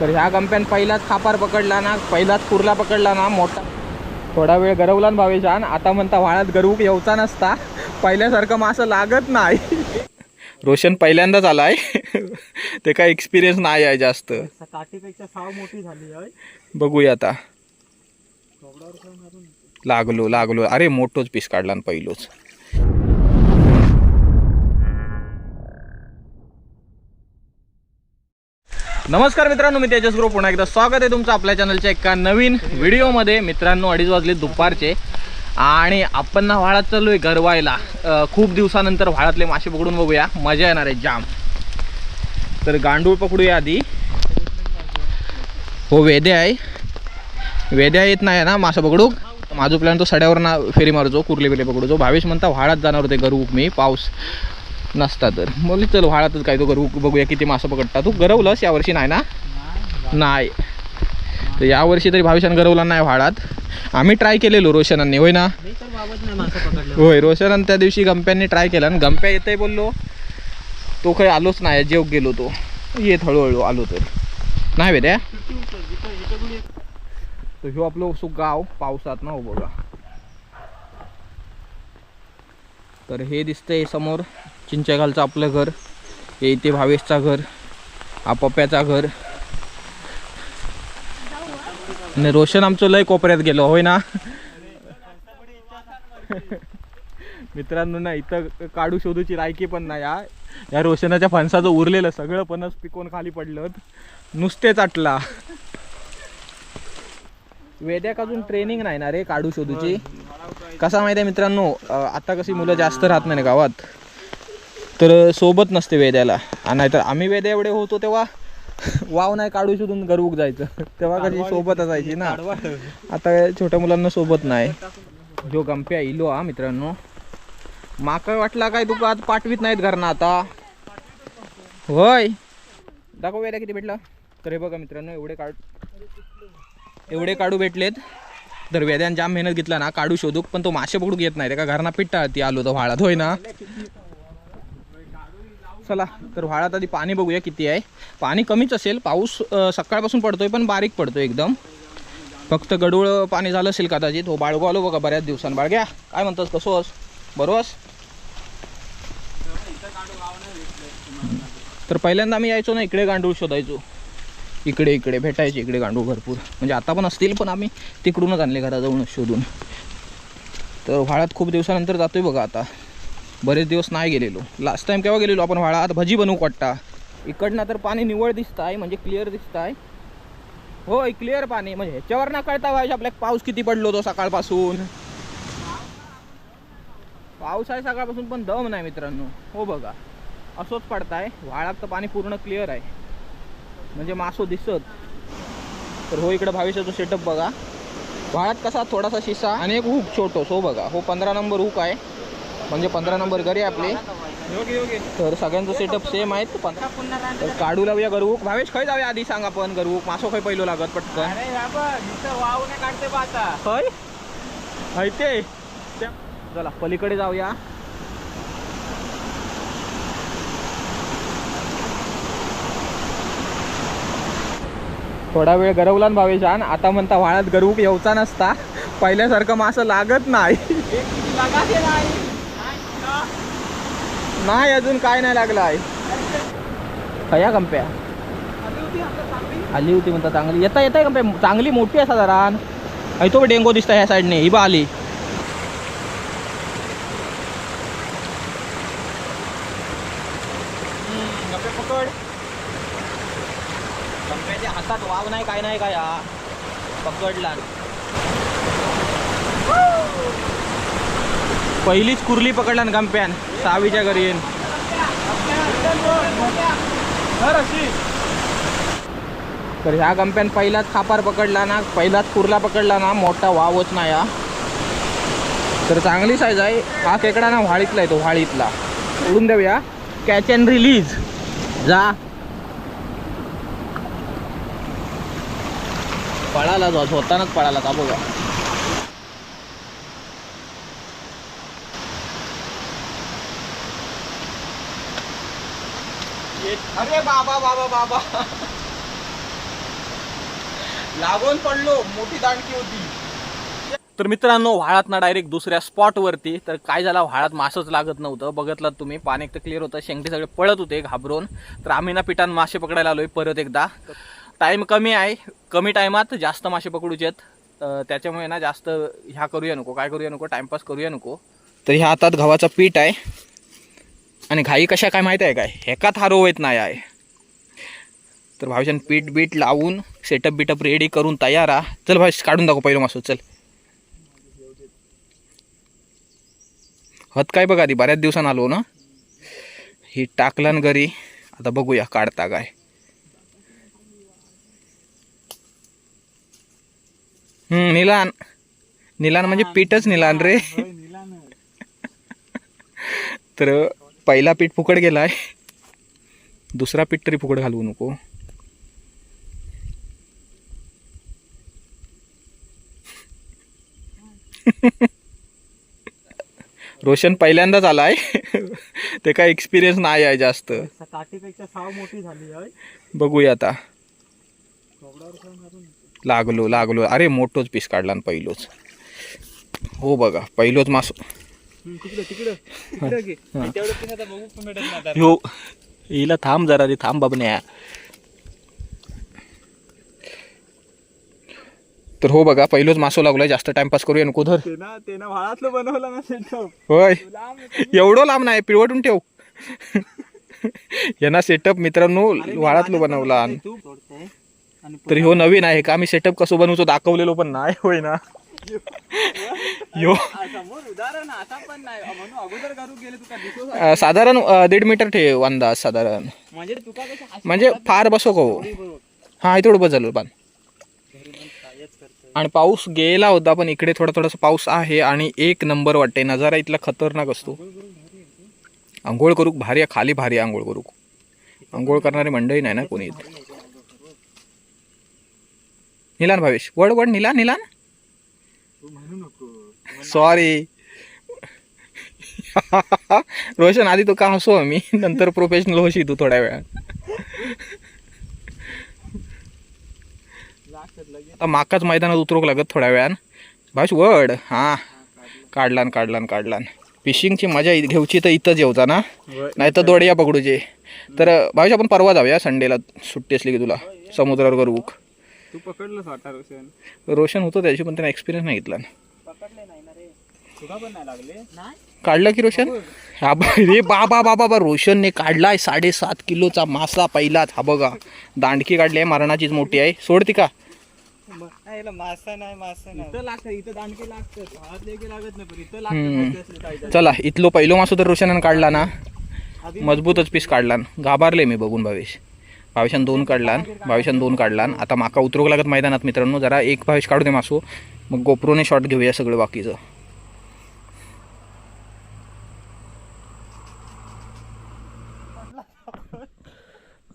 तर ह्या गंप्यान पहिलाच खापार पकडला ना पहिलाच कुर्ला पकडला ना मोठा. थोडा वेळ गरवला ना भावेशान. आता म्हणता वाळात गरवूक येऊचा नसता. पहिल्यासारखं मासं लागत नाही. रोशन पहिल्यांदाच आलाय. ते काय एक्सपिरियन्स नाही आहे जास्त. काठीपेक्षा साव मोठी झाली बघूया आता. लागलो लागलो. अरे मोठोच पीस काढला पहिलोच. नमस्कार मित्रांनो मी तेजस ग्रुप. पुन्हा एकदा स्वागत आहे तुमचं आपल्या चॅनलच्या एका नवीन व्हिडिओमध्ये. मित्रांनो अडीच वाजले दुपारचे. आणि आपण ना व्हाळात चालू आहे गरवायला खूप दिवसानंतर व्हाळातले मासे पकडून बघूया. मजा येणार आहे जाम. तर गांडूळ पकडूया आधी. हो वेदे आहे. वेद्या येत नाही ना मासा पकडू माझं प्लॅन तो सड्यावर ना फेरी मारतो कुर्ले बिले पकडू जो भावेश म्हणता व्हाळात जाणार होते गरू मी पाऊस. नसता तर मग चल व्हाळातच काय तो गरवूक बघूया किती मासा पकडता तू गरवलंस यावर्षी नाही ना नाही तर यावर्षी तरी भावेशानं गरवला नाही व्हाळात आम्ही ट्राय केलेलो रोशनांनी होय ना होय रोशनानं त्या दिवशी गंप्यांनी ट्राय केला आणि गंप्या येतंय बोललो तो काही आलोच नाही जेव गेलो तो येत हळूहळू आलो तर नाही वेद्या तर ह्यो आपलं सु गाव पावसात ना हो बघा तर हे दिसतंय समोर चिंचेगालचं आपलं घर. हे इथे भावेशचा घर आपाप्याचा घर. आणि रोशन आमचं लय कोपऱ्यात गेलो होय ना? मित्रांनो ना इथं काढू शोधूची लायकी पण नाही या या रोशनाच्या फणसाचं उरलेलं सगळं पणस पिकवून खाली पडलं. नुसतेच आटला वेद्याक अजून ट्रेनिंग नाही ना रे काढू शोधूची? कसा माहिती आहे मित्रांनो आता कशी मुलं जास्त राहत नाही गावात. तर सोबत नसते वेद्याला. आणि नाहीतर आम्ही वेद्या एवढे होतो तेव्हा वाव नाही काढू शोधून गरवूक जायचं. तेव्हा कशी सोबत असायची ना. आता छोट्या मुलांना सोबत नाही. जो गंप्या इलो हा मित्रांनो. माका वाटला काय तुका आज पाठवीत नाहीत घरना आता? होय. दाखव वेळेला किती भेटला. तर हे बघा मित्रांनो एवढे काढ एवढे काढू भेटलेत. तर वेद्यान जाम मेहनत घेतला ना काढू शोधूक पण तो मासे पकडूक येत नाही. त्या घरना पिट्टाळती आलो तो व्हाळात होय ना? चला तर व्हाळात आधी पाणी बघूया किती आहे. पाणी कमीच असेल पाऊस सकाळपासून पडतोय पण बारीक पडतोय एकदम. फक्त गडूळ पाणी झालं असेल कदाचित. हो बाळगो आलो बघा बऱ्याच दिवसांनी. बाळग्या काय म्हणतोस कसोस बरोबर तर पहिल्यांदा आम्ही यायचो ना इकडे गांडूळ शोधायचो. इकडे इकडे भेटायचे इकडे गांडूळ भरपूर. म्हणजे आता पण असतील पण आम्ही तिकडूनच आणले घराजवळूनच शोधून. तर व्हाळात खूप दिवसानंतर जातोय बघा आता. बरेच दिवस नाही गेलेलो. लास्ट टाइम केव्हा गेलेलो आपण व्हाळात भजी बनवू वाटता इकडनं तर पाणी निवळ दिसत आहे म्हणजे क्लिअर दिसत आहे होय क्लिअर पाणी. म्हणजे ह्याच्यावर ना कळता व्हायचं आपल्याला पाऊस किती पडलो तो सकाळपासून. पाऊस आहे सकाळपासून पण दम नाही मित्रांनो. हो बघा. असंच पडताय. व्हाळात तर पाणी पूर्ण क्लिअर आहे. म्हणजे मासो दिसत. तर हो इकडं भाविष्याचं सेटअप बघा. व्हाळात कसा थोडासा शिसा आणि एक हुक छोटोस हो बघा. हो पंधरा नंबर हुक आहे. म्हणजे पंधरा नंबर घरी आपले. तर सगळ्यांचं सेटअप सेम आहेत. तर काढू लावूया गरवूक भावेश खय जाऊया आधी सांग आपण गरवूक मासो खय पहिलो लागत पटकन. खय ते. चला पलीकडे जाऊया. थोडा वेळ गरवला ना भावेशान आता म्हणता व्हाळात गरवूक येऊचा नसता. पहिल्यासारखं मासं लागत नाही. नाही अजून काय नाही लागलं आहे खया कंप्या आली होती म्हणता चांगली. येता येता कंप्या चांगली मोठी आहे जरा आई तो डेंगो दिसता ह्या साईडने ही बा आली. पकड. कंप्याच्या हातात वाव नाही काय नाही का या पकडला. पहिलीच कुर्ली पकडला ना गंप्यान सहावीच्या घरी येईन. तर ह्या गंप्यान पहिलाच खापार पकडला ना पहिलाच कुर्ला पकडला ना मोठा वावच नाही हा. तर चांगली साईज आहे. हा खेकडा ना व्हाळीतला आहे तो व्हाळीतला. उडून देऊया. कॅच अँड रिलीज जा. पळाला जो स्वतःच पळाला का बघा. अरे बाबा बाबा बाबा. लागून पडलो मोठी दांडकी होती. तर मित्रांनो व्हाळात ना डायरेक्ट दुसऱ्या स्पॉटवरती तर काय झालं व्हाळात मासच लागत नव्हतं. बघितलं तुम्ही पाणी एक तर क्लिअर होतं. शेंगटे सगळे पळत होते घाबरून. तर आम्ही ना पिठान मासे पकडायला आलोय परत एकदा. टाईम कमी आहे. कमी टायमात जास्त मासे पकडूचे आहेत त्याच्यामुळे ना जास्त ह्या करूया नको काय करूया नको टाइमपास करूया नको. तर ह्या हातात गव्हाचं पीठ आहे. आणि घाई कशा काय माहिती आहे काय? एकात हारो येत नाही आहे. तर भावशान पीठ बीट लावून सेटअप बिटअप रेडी करून तयार आ चल भाई काढून दाखव पहिलं मासू चल. हत काय बघा आधी बऱ्याच दिवसानं आलो ना? ही टाकलं घरी आता बघूया काढता काय. निलान. निलान म्हणजे पीठच निलान रे. तर पहिला पीठ फुकट गेलाय. दुसरा पीठ तरी फुकट घालवू नको. रोशन पहिल्यांदाच आलाय. ते काय एक्सपिरियन्स नाही आहे जास्त. काठीपेक्षा साव मोठी झाली बघूया आता. लागलो लागलो. अरे मोठोच पीस काढला ना पहिलोच. हो बघा पहिलोच मास. हो. हिला थांब जरा रे थांब बाबन्या तर हो बघा पहिलोच मासो लागलोय जास्त टाइमपास करूया नको धर होय. एवढं लांब नाही पिळवटून ठेव. यांना सेटअप मित्रांनो वाळातलो बनवला. तर ह्यो नवीन आहे. का मी सेटअप कसं बनवतो दाखवलेलो पण नाही होय ना. यो. साधारण दीड मीटर ठेव अंदाज साधारण. म्हणजे म्हणजे फार बसो का हो. थोडी बघ. हा हे थोडं बदल घरी पण. आणि पाऊस गेला होता पण इकडे थोडा थोडासा पाऊस आहे आणि एक नंबर वाटते नजारा इथला खतरनाक असतो. आंघोळ करू भारी खाली भारी आंघोळ करू आंघोळ करणारी मंडळी नाही ना कोणी इथं. निलान भावेश. वड वड निलान निलान? सॉरी रोशन आधी तो का हसू मी नंतर प्रोफेशनल होशी तू थोड्या वेळात माकाच मैदानात उतरूक लागत थोड्या वेळान. भावेश वड. हा. काढलान काढलान काढलान. फिशिंगची मजा घेऊची तर इथंच येऊचा ना? नाही तर दोडिया पकडूचे. तर भावेश आपण परवा जाऊया संडेला सुट्टी असली की तुला. समुद्रावर करू तू वाटा रोशन. रोशन होतो त्याची पण त्याने एक्सपिरियन्स नाही घेतला. पकडले नाही ना रे. तुका पण नाही लागले? नाही. काढलं की रोशन? हा बा- रे बाबा बाबा बा रोशनने काढलाय साडेसात किलोचा मासा पहिलाच हा बघा दांडकी काढली आहे मरणाचीच मोठी आहे. सोडती का? मासा नाही मासा नाही. इथं लागतं इथं दांडके लागतं. भात देखील लागत नाही पण इथं हम्म. लागतं असले काही चला इथलो पहिलो मासो तर रोशनानं काढला ना. मजबूतच पीस काढलान घाबारले मी बघून भावेश. बावीशान दोन काढलान बावीशान दोन काढलान. आता माका उतरूक लागत मैदानात मित्रांनो जरा एक भावेश काढू दे मासो. मग गोप्रोने शॉट घेऊया सगळं बाकीचं.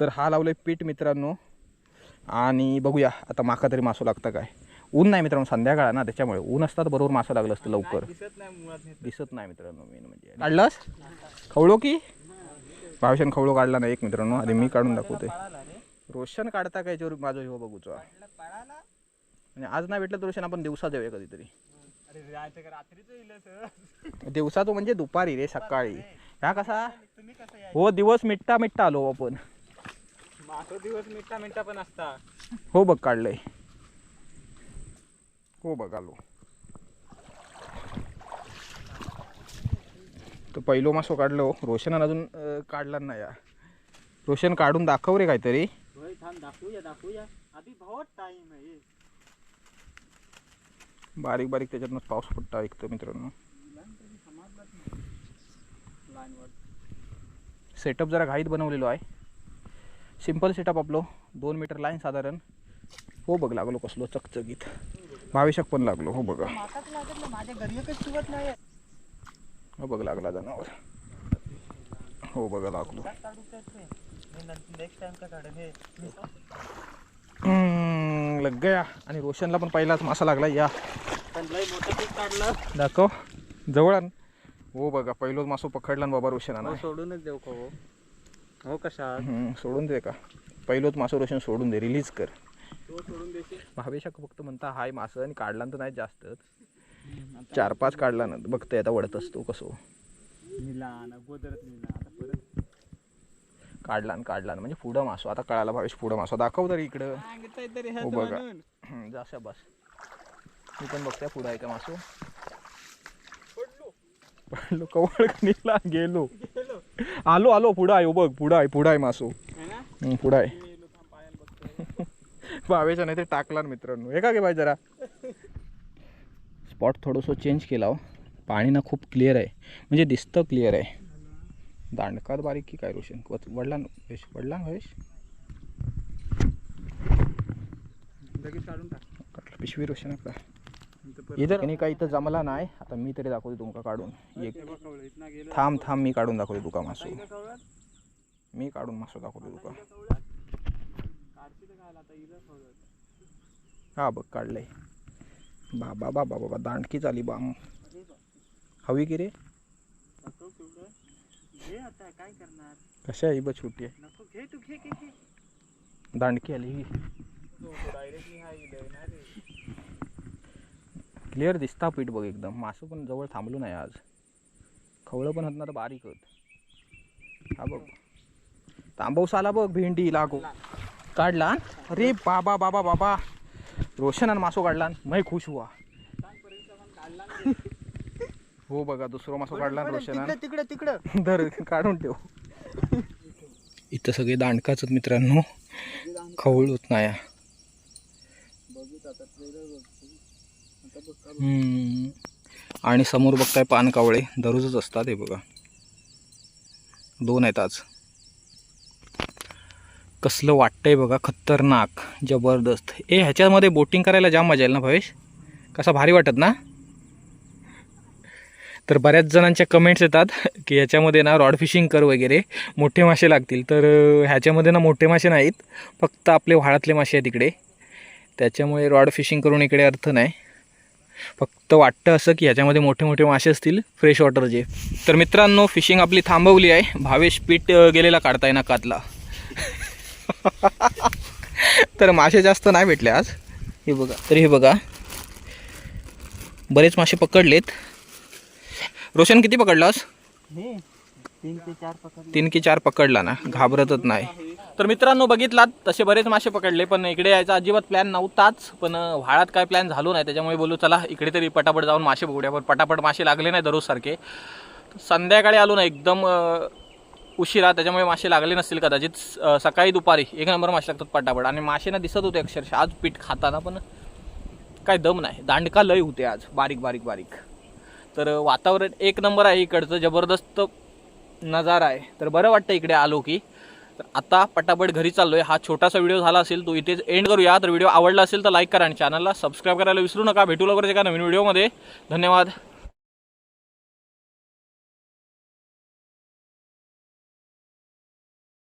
तर हा लावलोय पीठ मित्रांनो. आणि बघूया आता माका तरी मासो लागतं काय. ऊन नाही मित्रांनो संध्याकाळ ना त्याच्यामुळे. ऊन असतात बरोबर मासं लागलं असतं लवकर. दिसत नाही मित्रांनो मेन म्हणजे. काढलास? खवळो की? भावशान खवळो काढला नाही एक मित्रांनो. आधी मी काढून दाखवते रोशन काढता काय याच्यावर माझं हो बघूचा आणि आज नाही भेटलं तर रोशन आपण दिवसा जाऊया कधीतरी. अरे रात्र रात्रीच येईल सर दिवसा तो म्हणजे दुपारी रे सकाळी. ह्या कसा? हो दिवस मिठ्ठा मिठ्ठा आलो आपण. दिवस मिनिटा मिनिटा पण असता. हो बघ काढलंय. हो बघ आलो. तो पहिलो मासो काढलो. रोशनानं अजून काढला नाही या. रोशन काढून दाखव रे काहीतरी. होय थांब दाखवूया दाखवूया अभी बहुत टाइम आहे बारीक बारीक त्याच्यातनं पाऊस पडता ऐकतो मित्रांनो. सेटअप जरा घाईत बनवलेलो आहे. सिंपल सेटअप आपलो. दोन मीटर लाईन साधारण. हो बघ लागलो कसलो चकचकीत. भावेशक पण लागलो हो बघा. माझ्या घरी एकच नाही हो बघ लागला जनावर. हो बघा लागलो. काढू नेक्स्ट टाइम का काढेल हम्म, लग गया. आणि रोशनला पण पहिलाच मासा लागला. या. पण लय मोठं पीक काढलं दाखव. जवळ आण. हो बघा पहिलोच मासो पकडला ना बाबा रोशनानं हो सोडूनच देऊ का हो? हो कशा हम्म, सोडून दे का? पहिलोच मासो रोशन सोडून दे रिलीज कर. भावेशा फक्त म्हणता हाय मासं. आणि काढला तर नाही जास्त चार पाच काढला ना बघतोय आता वडत असतो कसो. निला ना गोदरच निला आता परत काढला काढला. म्हणजे पुढं मासो. आता कळाला भावेश पुढं मासो. दाखव तरी इकडं. हो बघा. म्हणून हम्म, जा बस मी पण बघते पुढं आहे का मासो? पडलो. कवळ निला गेलो. आलो आलो पुढं आहे हो बघ पुढं आहे पुढं आहे मासो. है पुढं आहे. बघतोय. भावेशा नाही ते टाकला मित्रांनो. हे का घे बाई जरा? स्पॉट थोडंसं चेंज केला हो. पाणी ना खूप क्लिअर आहे. म्हणजे दिसतं क्लिअर आहे. दांडकात बारीक की काय रोशन? वडला यश वडला न भावेश लगेच काढून टाक. काढलं पिशवी रोशन का इधर आणि काही इथं जमला नाही. आता मी तरी दाखवते तुमका काढून. एक थांब थांब मी काढून दाखवते तुका मासू. मी काढून मासू दाखवते तुका. हा बघ काढलंय. बाबा बाबा बाबा दांडकीच आली बाम. अरे बा, हवी की रे. घे आता काय करणार? कशा आहे? ही छोटी आहे. नको घे तू घे घे घे. दांडकी आली. ही ना क्लिअर दिसता पीठ बघ एकदम. मासं पण जवळ थांबलो नाही आज. खवळं पण ना तर बारीक होत. हा बघ. तांबवसा आला बघ भेंडी लागो. काढला. अरे बाबा बाबा बाबा. रोशन आणि मासो काढला मै खुश हुआ. हो बघा दुसरं मासो काढला रोशन तिकडे तिकडे धर काढून ठेव. इथं सगळे दांडकाच मित्रांनो. नाही बघ का हम्म. आणि समोर बघताय पान कावळे. दररोजच असतात हे बघा. दोन आहेत आज. कसलं वाटतंय बघा खतरनाक जबरदस्त. ए ह्याच्यामध्ये बोटिंग करायला जाम मजा येईल ना भवेश? कसा भारी वाटत ना? तर बऱ्याच जणांच्या कमेंट्स येतात की ह्याच्यामध्ये ना रॉड फिशिंग कर वगैरे मोठे मासे लागतील. तर ह्याच्यामध्ये ना मोठे मासे नाहीत फक्त आपले व्हाळातले मासे आहेत इकडे. त्याच्यामुळे रॉड फिशिंग करून इकडे अर्थ नाही. फक्त वाटतं असं की ह्याच्यामध्ये मोठे मोठे मासे असतील फ्रेश वॉटरचे तर मित्रांनो फिशिंग आपली थांबवली आहे. भावेश पीठ गेलेला काढताय ना कातला. तर मासे जास्त नाही भेटले आज. हे बघा तर हे बघा. बरेच मासे पकडलेत. रोशन किती पकडलास? तीन की चार पकडला ना? घाबरतच नाही. तर मित्रांनो बघितलात तसे बरेच मासे पकडले पण इकडे यायचा अजिबात प्लॅन नव्हताच. पण व्हाळात काय प्लॅन झालो नाही त्याच्यामुळे बोलू चला इकडे तरी पटापट जाऊन मासे बघूया. पण पटापट मासे लागले नाही दररोज सारखे. संध्याकाळी आलो ना एकदम उशिरा त्याच्यामुळे मासे लागले नसतील कदाचित. सकाळी दुपारी एक नंबर मासे लागतात पटापट. आणि मासे ना दिसत होते अक्षरशः. आज पीठ खाताना पण काय दम नाही. दांडका लय होते आज. बारीक बारीक बारीक. तर वातावरण एक नंबर आहे इकडचं जबरदस्त नजारा आहे. तर बरं वाटतं इकडे आलो की. तर आता पटापट घरी चाललोय. हा छोटासा व्हिडिओ झाला असेल तो इथेच एंड करूया. तर व्हिडिओ आवडला असेल तर लाईक करा आणि चॅनलला सबस्क्राईब करायला विसरू नका. भेटू लवकरच एका नवीन व्हिडिओमध्ये. धन्यवाद.